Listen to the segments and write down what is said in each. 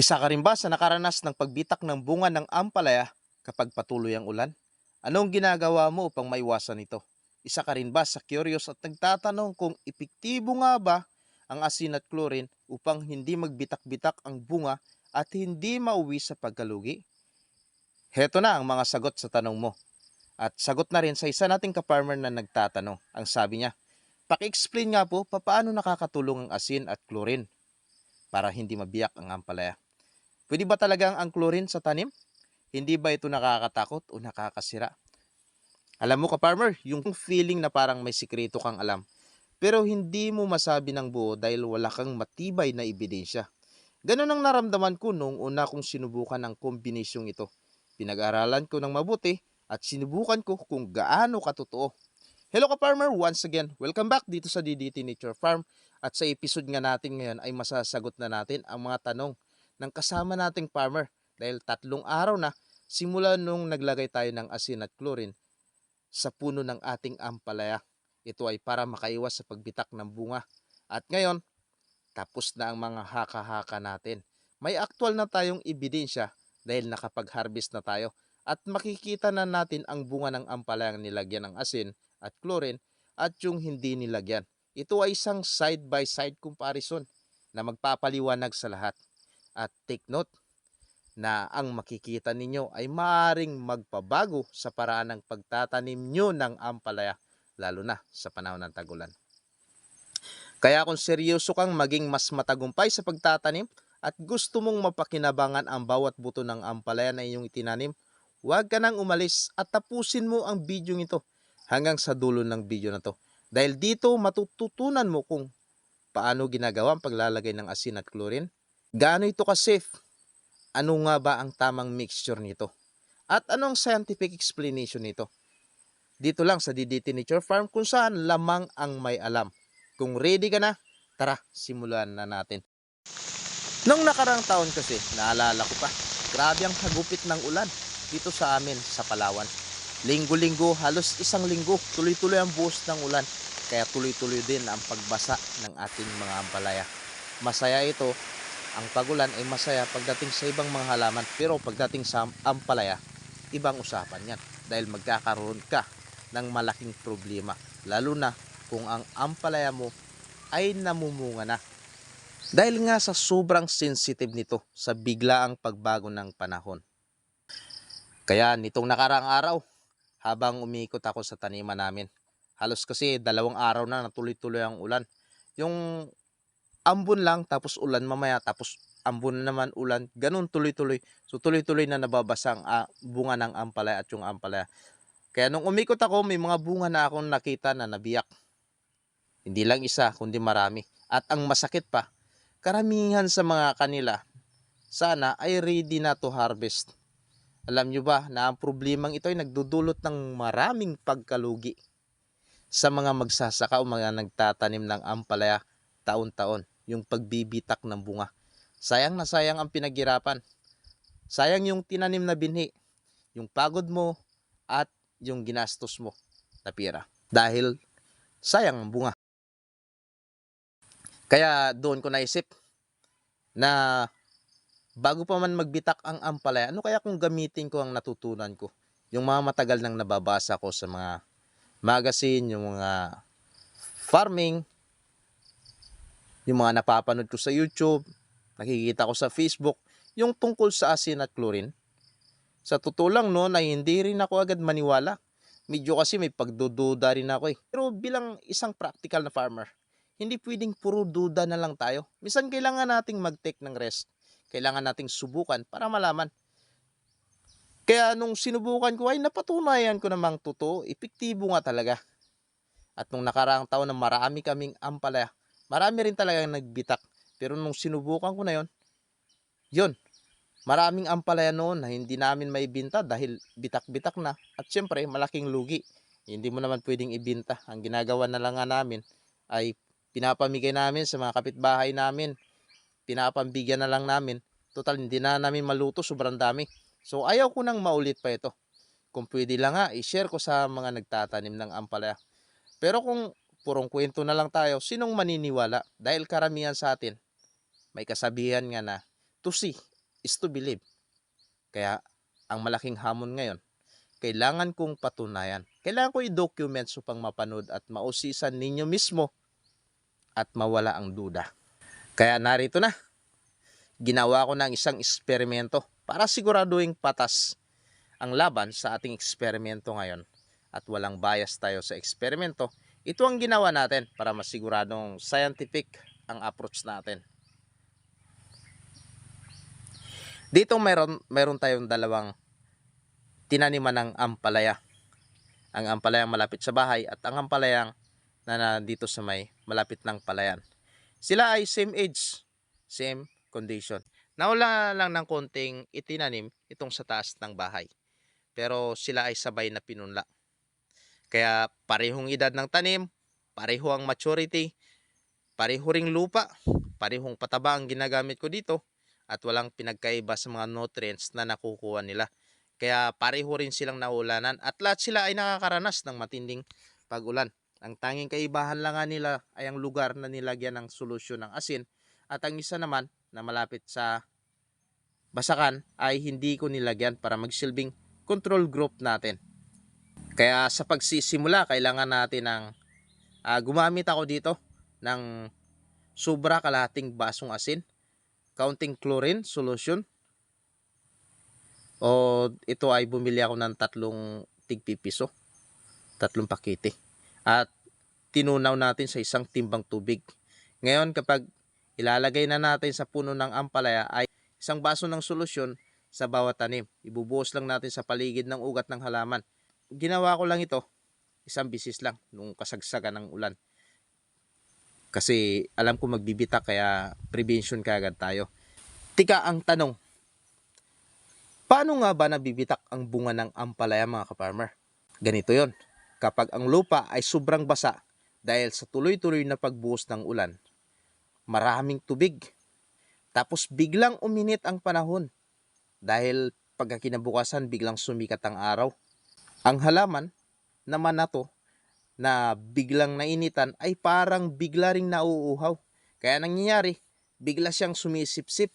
Isa ka rin ba sa nakaranas ng pagbitak ng bunga ng ampalaya kapag patuloy ang ulan? Anong ginagawa mo upang maiwasan ito? Isa ka rin ba sa curious at nagtatanong kung epektibo nga ba ang asin at chlorine upang hindi magbitak-bitak ang bunga at hindi mauwi sa pagkalugi? Heto na ang mga sagot sa tanong mo. At sagot na rin sa isa nating kaparmer na nagtatanong. Ang sabi niya, paki-explain nga po paano nakakatulong ang asin at chlorine para hindi mabiyak ang ampalaya. Pwede ba talagang ang chlorine sa tanim? Hindi ba ito nakakatakot o nakakasira? Alam mo ka farmer, yung feeling na parang may sikreto kang alam, pero hindi mo masabi ng buo dahil wala kang matibay na ebidensya. Ganon ang naramdaman ko noong una kong sinubukan ang kombinasyong ito. Pinag-aralan ko ng mabuti at sinubukan ko kung gaano katotoo. Hello ka farmer, once again, welcome back dito sa DDT Nature Farm at sa episode nga natin ngayon ay masasagot na natin ang mga tanong ng kasama nating farmer dahil tatlong araw na simula nung naglagay tayo ng asin at chlorine sa puno ng ating ampalaya. Ito ay para makaiwas sa pagbitak ng bunga. At ngayon, tapos na ang mga haka-haka natin. May aktual na tayong ebidensya dahil nakapag-harvest na tayo at makikita na natin ang bunga ng ampalayang nilagyan ng asin at chlorine at yung hindi nilagyan. Ito ay isang side-by-side comparison na magpapaliwanag sa lahat. At take note na ang makikita ninyo ay maaring magpabago sa paraan ng pagtatanim nyo ng ampalaya, lalo na sa panahon ng tagulan. Kaya kung seryoso kang maging mas matagumpay sa pagtatanim at gusto mong mapakinabangan ang bawat buto ng ampalaya na iyong itinanim, huwag ka nang umalis at tapusin mo ang video ito hanggang sa dulo ng video na to. Dahil dito matututunan mo kung paano ginagawa ang paglalagay ng asin at chlorine, gaano ito ka-safe, ano nga ba ang tamang mixture nito, at anong scientific explanation nito. Dito lang sa DDT Nature Farm kung saan lamang ang may alam. Kung ready ka na, tara, simulan na natin. Nung nakarang taon kasi, naalala ko pa, grabe ang hagupit ng ulan dito sa amin sa Palawan. Linggo-linggo, halos isang linggo, tuloy-tuloy ang buhos ng ulan. Kaya tuloy-tuloy din ang pagbasa ng ating mga ampalaya. Masaya ito, ang pagulan ay masaya pagdating sa ibang mga halaman. Pero pagdating sa ampalaya, ibang usapan yan. Dahil magkakaroon ka ng malaking problema. Lalo na kung ang ampalaya mo ay namumunga na. Dahil nga sa sobrang sensitive nito sa biglaang pagbago ng panahon. Kaya nitong nakarang araw, habang umiikot ako sa taniman namin, halos kasi dalawang araw na natuloy-tuloy ang ulan. Yung ambon lang, tapos ulan mamaya, tapos ambon naman ulan, ganun tuloy-tuloy. So tuloy-tuloy na nababasa ang ah, bunga ng ampalaya at yung ampalaya. Kaya nung umikot ako, may mga bunga na akong nakita na nabiyak. Hindi lang isa, kundi marami. At ang masakit pa, karamihan sa mga kanila, sana ay ready na to harvest. Alam nyo ba na ang problemang ito ay nagdudulot ng maraming pagkalugi sa mga magsasaka o mga nagtatanim ng ampalaya taon-taon, yung pagbibitak ng bunga. Sayang na sayang ang pinaghirapan. Sayang yung tinanim na binhi, yung pagod mo at yung ginastos mo na pira. Dahil sayang ang bunga. Kaya doon ko naisip na bago pa man magbitak ang ampalaya, ano kaya kung gamitin ko ang natutunan ko? Yung mga matagal nang nababasa ko sa mga magazine, yung mga farming, yung mga napapanood ko sa YouTube, nakikita ko sa Facebook, yung tungkol sa asin at chlorine. Sa totoo lang no, na hindi rin ako agad maniwala. Medyo kasi may pagdududa rin ako eh. Pero bilang isang practical na farmer, hindi pwedeng puro duda na lang tayo. Minsan kailangan nating mag-take ng rest. Kailangan nating subukan para malaman. Kaya nung sinubukan ko ay napatunayan ko namang totoo, epektibo nga talaga. At nung nakaraang taon na marami kaming ampalaya, marami rin talagang nagbitak. Pero nung sinubukan ko na yon, yon, maraming ampalaya noon na hindi namin maibinta dahil bitak-bitak na. At syempre, malaking lugi. Hindi mo naman pwedeng ibinta. Ang ginagawa na lang nga namin ay pinapamigay namin sa mga kapitbahay namin. Pinapambigyan na lang namin. Total, hindi na namin maluto, sobrang dami. So, ayaw ko nang maulit pa ito. Kung pwede lang nga, i-share ko sa mga nagtatanim ng ampalaya. Pero kung purong kwento na lang tayo, sinong maniniwala? Dahil karamihan sa atin, may kasabihan nga na, to see is to believe. Kaya ang malaking hamon ngayon, kailangan kong patunayan. Kailangan ko i-document upang mapanood at mausisan ninyo mismo at mawala ang duda. Kaya narito na. Ginawa ko ng isang eksperimento para siguraduhin patas ang laban sa ating eksperimento ngayon at walang bias tayo sa eksperimento. Ito ang ginawa natin para masiguradong scientific ang approach natin. Dito meron meron tayong dalawang tinaniman ng ampalaya. Ang ampalayang malapit sa bahay at ang ampalayang na nandito sa may malapit ng palayan. Sila ay same age, same condition. Naula lang ng konting itinanim itong sa taas ng bahay. Pero sila ay sabay na pinunla. Kaya parehong edad ng tanim, pareho ang maturity, pareho ring lupa, parehong pataba ang ginagamit ko dito at walang pinagkaiba sa mga nutrients na nakukuha nila. Kaya pareho rin silang naulanan at lahat sila ay nakakaranas ng matinding pag-ulan. Ang tanging kaibahan lang nga nila ay ang lugar na nilagyan ng solusyon ng asin at ang isa naman na malapit sa basakan ay hindi ko nilagyan para magsilbing control group natin. Kaya sa pagsisimula, kailangan natin ng ah, gumamit ako dito ng sobra kalahating basong asin, counting chlorine solution. O ito ay bumili ako ng tatlong tigpipiso, tatlong pakete. At tinunaw natin sa isang timbang tubig. Ngayon kapag ilalagay na natin sa puno ng ampalaya ay isang baso ng solusyon sa bawat tanim. Ibubuhos lang natin sa paligid ng ugat ng halaman. Ginawa ko lang ito isang bisis lang nung kasagsagan ng ulan. Kasi alam ko magbibitak kaya prevention kagad tayo. Tika ang tanong, paano nga ba nabibitak ang bunga ng ampalaya mga kaparmer? Ganito yon. Kapag ang lupa ay sobrang basa dahil sa tuloy-tuloy na pagbuhos ng ulan, maraming tubig, tapos biglang uminit ang panahon dahil pagkakinabukasan biglang sumikat ang araw. Ang halaman naman na to na biglang nainitan ay parang bigla ring nauuhaw. Kaya nangyayari, bigla siyang sumisipsip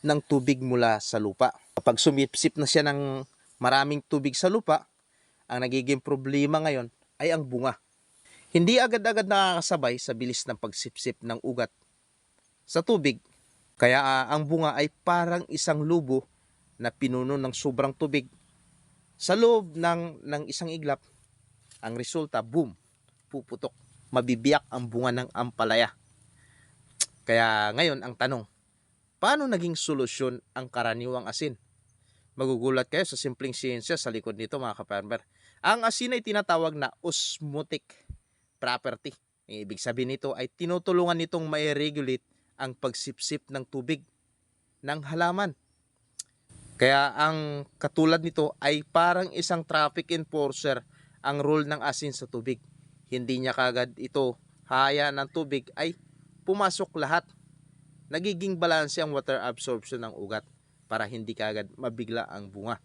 ng tubig mula sa lupa. Kapag sumipsip na siya ng maraming tubig sa lupa, ang nagiging problema ngayon ay ang bunga. Hindi agad-agad nakakasabay sa bilis ng pagsipsip ng ugat sa tubig. Kaya ah, ang bunga ay parang isang lubo na pinuno ng sobrang tubig. Sa loob ng, ng isang iglap, ang resulta, boom, puputok. Mabibiyak ang bunga ng ampalaya. Kaya ngayon ang tanong, paano naging solusyon ang karaniwang asin? Magugulat kayo sa simpleng siyensya sa likod nito mga kaparmer. Ang asin ay tinatawag na osmotic property. Ibig sabihin nito ay tinutulungan nitong ma-regulate ang pagsipsip ng tubig ng halaman. Kaya ang katulad nito ay parang isang traffic enforcer ang role ng asin sa tubig. Hindi niya kagad ito haya ng tubig ay pumasok lahat. Nagiging balanse ang water absorption ng ugat para hindi kagad mabigla ang bunga.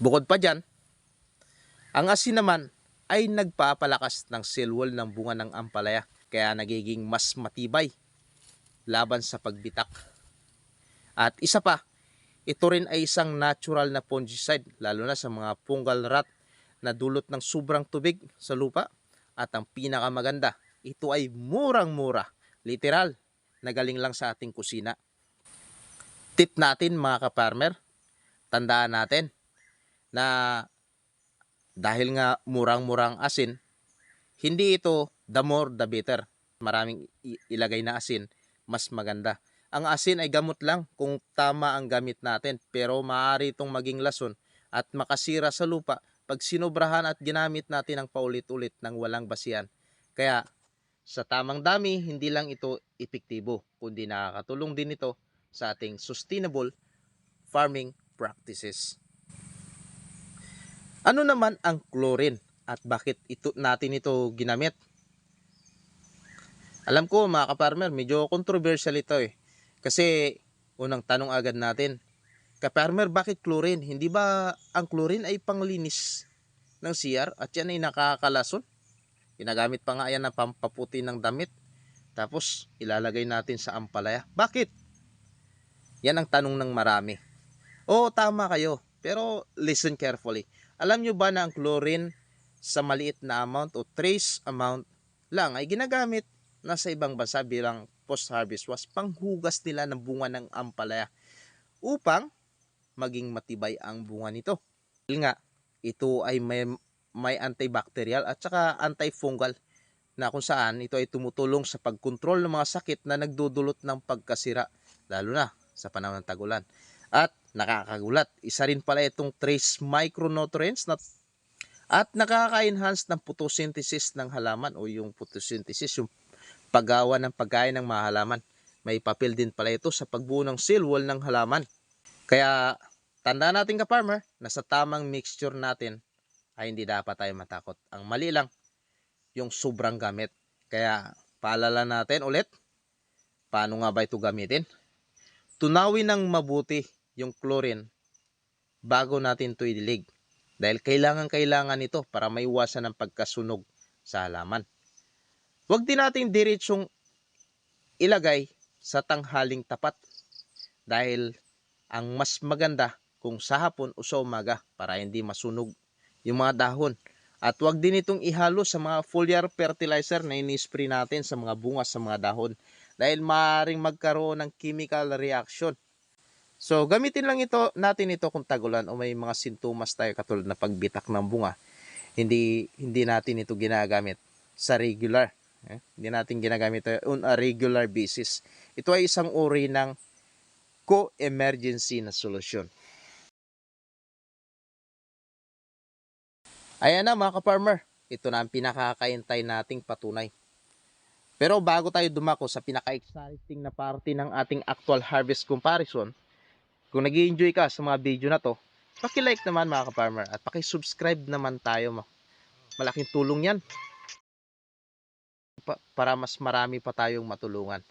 Bukod pa dyan, ang asin naman ay nagpapalakas ng cell wall ng bunga ng ampalaya kaya nagiging mas matibay laban sa pagbitak. At isa pa, ito rin ay isang natural na fungicide lalo na sa mga fungal rot na dulot ng sobrang tubig sa lupa. At ang pinakamaganda, ito ay murang-mura, literal, na galing lang sa ating kusina. Tip natin mga kaparmer, tandaan natin na dahil nga murang-murang asin, hindi ito the more the better. Maraming ilagay na asin, mas maganda. Ang asin ay gamot lang kung tama ang gamit natin pero maaari itong maging lason at makasira sa lupa pag sinobrahan at ginamit natin ng paulit-ulit ng walang basihan. Kaya sa tamang dami, hindi lang ito epektibo kundi nakakatulong din ito sa ating sustainable farming practices. Ano naman ang chlorine at bakit ito natin ito ginamit? Alam ko mga kaparmer, medyo controversial ito eh. Kasi unang tanong agad natin, kaparmer bakit chlorine? Hindi ba ang chlorine ay panglinis ng CR at yan ay nakakalason? Ginagamit pa nga yan na pampaputi ng damit. Tapos ilalagay natin sa ampalaya. Bakit? Yan ang tanong ng marami. Oo, tama kayo. Pero listen carefully. Alam nyo ba na ang chlorine sa maliit na amount o trace amount lang ay ginagamit na sa ibang bansa bilang post-harvest wash panghugas nila ng bunga ng ampalaya upang maging matibay ang bunga nito. Dahil nga, ito ay may, may antibacterial at saka antifungal na kung saan ito ay tumutulong sa pagkontrol ng mga sakit na nagdudulot ng pagkasira lalo na sa panahon ng tagulan. At nakakagulat, isa rin pala itong trace micronutrients na at nakaka-enhance ng photosynthesis ng halaman o yung photosynthesis, yung paggawa ng pagkain ng mga halaman. May papel din pala ito sa pagbuo ng cell wall ng halaman. Kaya tanda natin ka farmer na sa tamang mixture natin ay hindi dapat tayo matakot. Ang mali lang yung sobrang gamit. Kaya paalala natin ulit paano nga ba ito gamitin. Tunawin ng mabuti yung chlorine bago natin ito idilig. Dahil kailangan-kailangan ito para maiwasan ang pagkasunog sa halaman. Huwag din natin diretsong ilagay sa tanghaling tapat dahil ang mas maganda kung sa hapon o sa umaga para hindi masunog yung mga dahon. At huwag din itong ihalo sa mga foliar fertilizer na ini-spray natin sa mga bunga sa mga dahon dahil maaaring magkaroon ng chemical reaction. So gamitin lang ito natin ito kung tagulan o may mga sintomas tayo katulad na pagbitak ng bunga. Hindi hindi natin ito ginagamit sa regular. Eh? Hindi natin ginagamit ito on a regular basis. Ito ay isang uri ng co-emergency na solusyon. Ayan na mga ka-farmer, ito na ang pinakakaintay nating patunay. Pero bago tayo dumako sa pinaka-exciting na party ng ating actual harvest comparison, kung nag enjoy ka sa mga video na to, paki-like naman mga ka-farmer at paki-subscribe naman tayo. Malaking tulong yan pa- para mas marami pa tayong matulungan.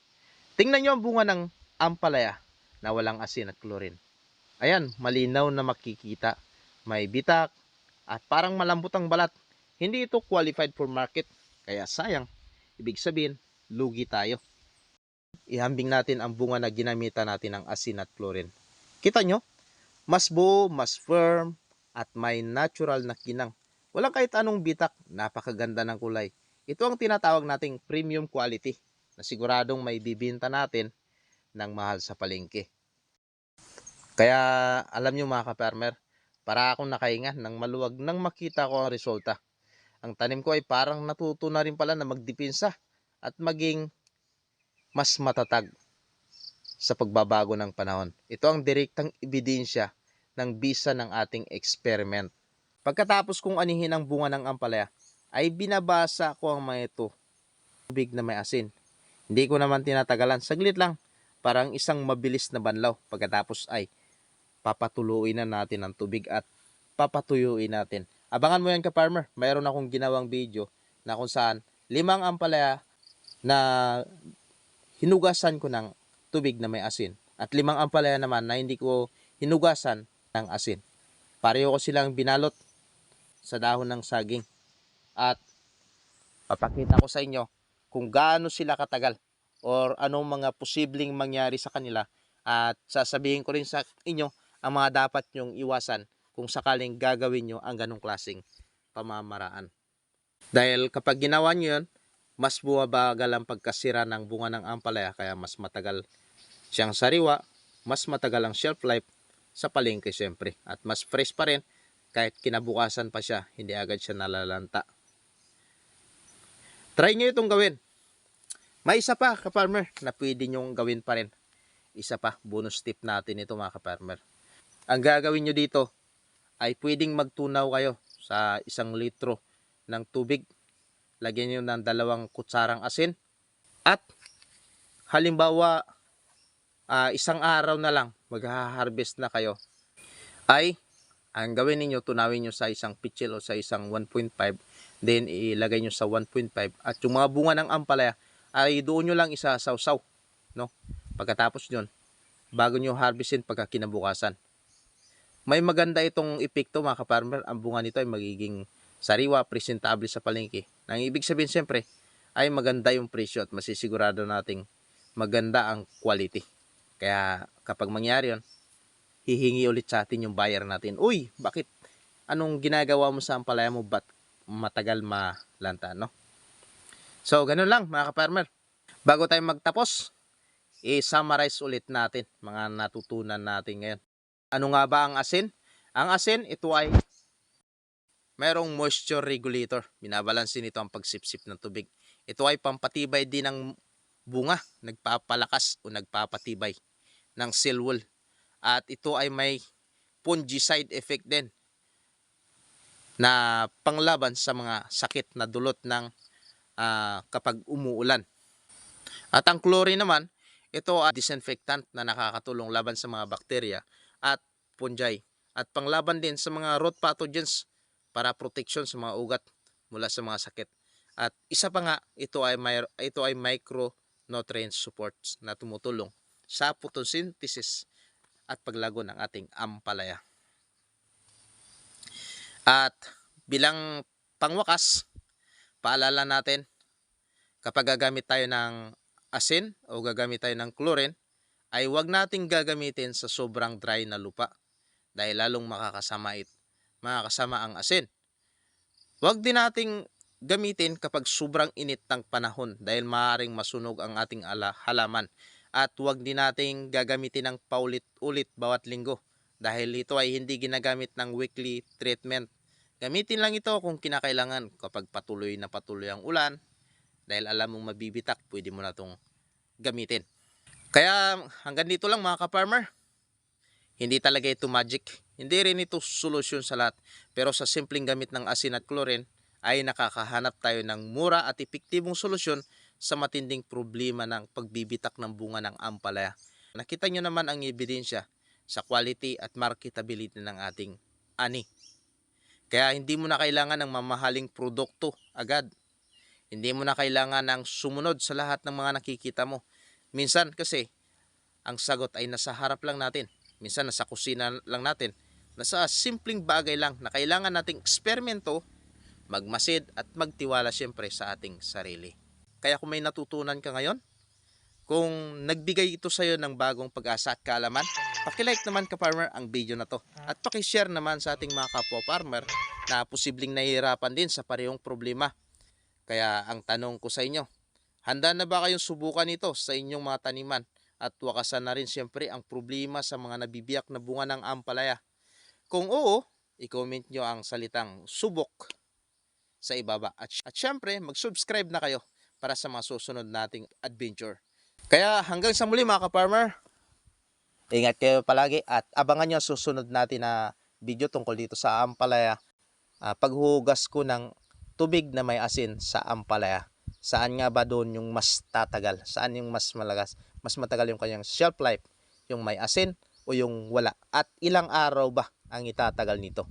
Tingnan nyo ang bunga ng ampalaya na walang asin at chlorine. Ayan, malinaw na makikita. May bitak at parang malambot ang balat. Hindi ito qualified for market. Kaya sayang. Ibig sabihin, lugi tayo. Ihambing natin ang bunga na ginamitan natin ng asin at chlorine. Kita nyo? Mas buo, mas firm, at may natural na kinang. Walang kahit anong bitak. Napakaganda ng kulay. Ito ang tinatawag nating premium quality na siguradong may bibinta natin ng mahal sa palengke. Kaya alam nyo mga ka-farmer, para akong nakahinga ng maluwag nang makita ko ang resulta. Ang tanim ko ay parang natuto na rin pala na magdipinsa at maging mas matatag sa pagbabago ng panahon. Ito ang direktang ebidensya ng bisa ng ating experiment. Pagkatapos kong anihin ang bunga ng ampalaya, ay binabasa ko ang mga ito. Tubig na may asin. Hindi ko naman tinatagalan. Saglit lang. Parang isang mabilis na banlaw. Pagkatapos ay papatuloy na natin ang tubig at papatuyuin natin. Abangan mo yan ka farmer. Mayroon akong ginawang video na kung saan limang ampalaya na hinugasan ko ng tubig na may asin. At limang ampalaya naman na hindi ko hinugasan ng asin. Pareho ko silang binalot sa dahon ng saging at papakita ko sa inyo kung gaano sila katagal or anong mga posibleng mangyari sa kanila at sasabihin ko rin sa inyo ang mga dapat nyong iwasan kung sakaling gagawin nyo ang ganong klaseng pamamaraan. Dahil kapag ginawa nyo yun, mas bumabagal ang pagkasira ng bunga ng ampalaya kaya mas matagal siyang sariwa, mas matagal ang shelf life sa palengke siyempre at mas fresh pa rin kahit kinabukasan pa siya, hindi agad siya nalalanta. Try nyo itong gawin. May isa pa, ka-farmer, na pwede nyong gawin pa rin. Isa pa, bonus tip natin ito mga ka-farmer. Ang gagawin nyo dito ay pwedeng magtunaw kayo sa isang litro ng tubig. Lagyan nyo ng dalawang kutsarang asin. At halimbawa, ah, isang araw na lang magha-harvest na kayo. Ay, ang gawin ninyo, tunawin nyo sa isang pitchel o sa isang 1.5 then ilagay nyo sa 1.5 at yung mga bunga ng ampalaya ay doon nyo lang isasawsaw no pagkatapos nyon bago nyo harvestin pagka kinabukasan may maganda itong epekto mga kaparmer ang bunga nito ay magiging sariwa presentable sa palengke nang ibig sabihin siyempre ay maganda yung presyo at masisigurado nating maganda ang quality. Kaya kapag mangyari yun, hihingi ulit sa atin yung buyer natin. Uy, bakit? Anong ginagawa mo sa ampalaya mo? Ba't matagal malanta, no? So, ganun lang mga ka-farmer. Bago tayo magtapos, i-summarize ulit natin mga natutunan natin ngayon. Ano nga ba ang asin? Ang asin, ito ay mayroong moisture regulator. Binabalansin nito ang pagsipsip ng tubig. Ito ay pampatibay din ng bunga, nagpapalakas o nagpapatibay ng cell wall. At ito ay may fungicide effect din na panglaban sa mga sakit na dulot ng ah, kapag umuulan. At ang chlorine naman, ito ay disinfectant na nakakatulong laban sa mga bakterya at fungi at panglaban din sa mga root pathogens para protection sa mga ugat mula sa mga sakit. At isa pa nga, ito ay ito ay micronutrient supports na tumutulong sa photosynthesis at paglago ng ating ampalaya. At bilang pangwakas, paalala natin kapag gagamit tayo ng asin o gagamit tayo ng chlorine, ay huwag nating gagamitin sa sobrang dry na lupa dahil lalong makakasama it, makakasama ang asin. Huwag din nating gamitin kapag sobrang init ng panahon dahil maaaring masunog ang ating ala, halaman. At huwag din nating gagamitin ng paulit-ulit bawat linggo dahil ito ay hindi ginagamit ng weekly treatment. Gamitin lang ito kung kinakailangan kapag patuloy na patuloy ang ulan dahil alam mong mabibitak, pwede mo na itong gamitin. Kaya hanggang dito lang mga ka-farmer. Hindi talaga ito magic. Hindi rin ito solusyon sa lahat. Pero sa simpleng gamit ng asin at chlorine ay nakakahanap tayo ng mura at epektibong solusyon sa matinding problema ng pagbibitak ng bunga ng ampalaya. Nakita nyo naman ang ebidensya sa quality at marketability ng ating ani. Kaya hindi mo na kailangan ng mamahaling produkto agad. Hindi mo na kailangan ng sumunod sa lahat ng mga nakikita mo. Minsan kasi, ang sagot ay nasa harap lang natin. Minsan nasa kusina lang natin. Nasa simpleng bagay lang na kailangan nating eksperimento, magmasid at magtiwala siyempre sa ating sarili. Kaya kung may natutunan ka ngayon, kung nagbigay ito sa'yo ng bagong pag-asa at kaalaman, pakilike naman ka farmer ang video na to. At pakishare naman sa ating mga kapwa farmer na posibleng nahihirapan din sa parehong problema. Kaya ang tanong ko sa inyo, handa na ba kayong subukan ito sa inyong mga taniman? At wakasan na rin siyempre ang problema sa mga nabibiyak na bunga ng ampalaya. Kung oo, i-comment nyo ang salitang subok sa ibaba. At, at syempre, mag-subscribe na kayo para sa mga susunod nating adventure. Kaya hanggang sa muli mga ka-farmer, ingat kayo palagi at abangan nyo ang susunod natin na video tungkol dito sa ampalaya. Ah, paghuhugas ko ng tubig na may asin sa ampalaya. Saan nga ba doon yung mas tatagal? Saan yung mas malagas? Mas matagal yung kanyang shelf life? Yung may asin o yung wala? At ilang araw ba ang itatagal nito?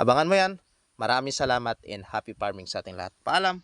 Abangan mo yan. Maraming salamat and happy farming sa ating lahat. Paalam!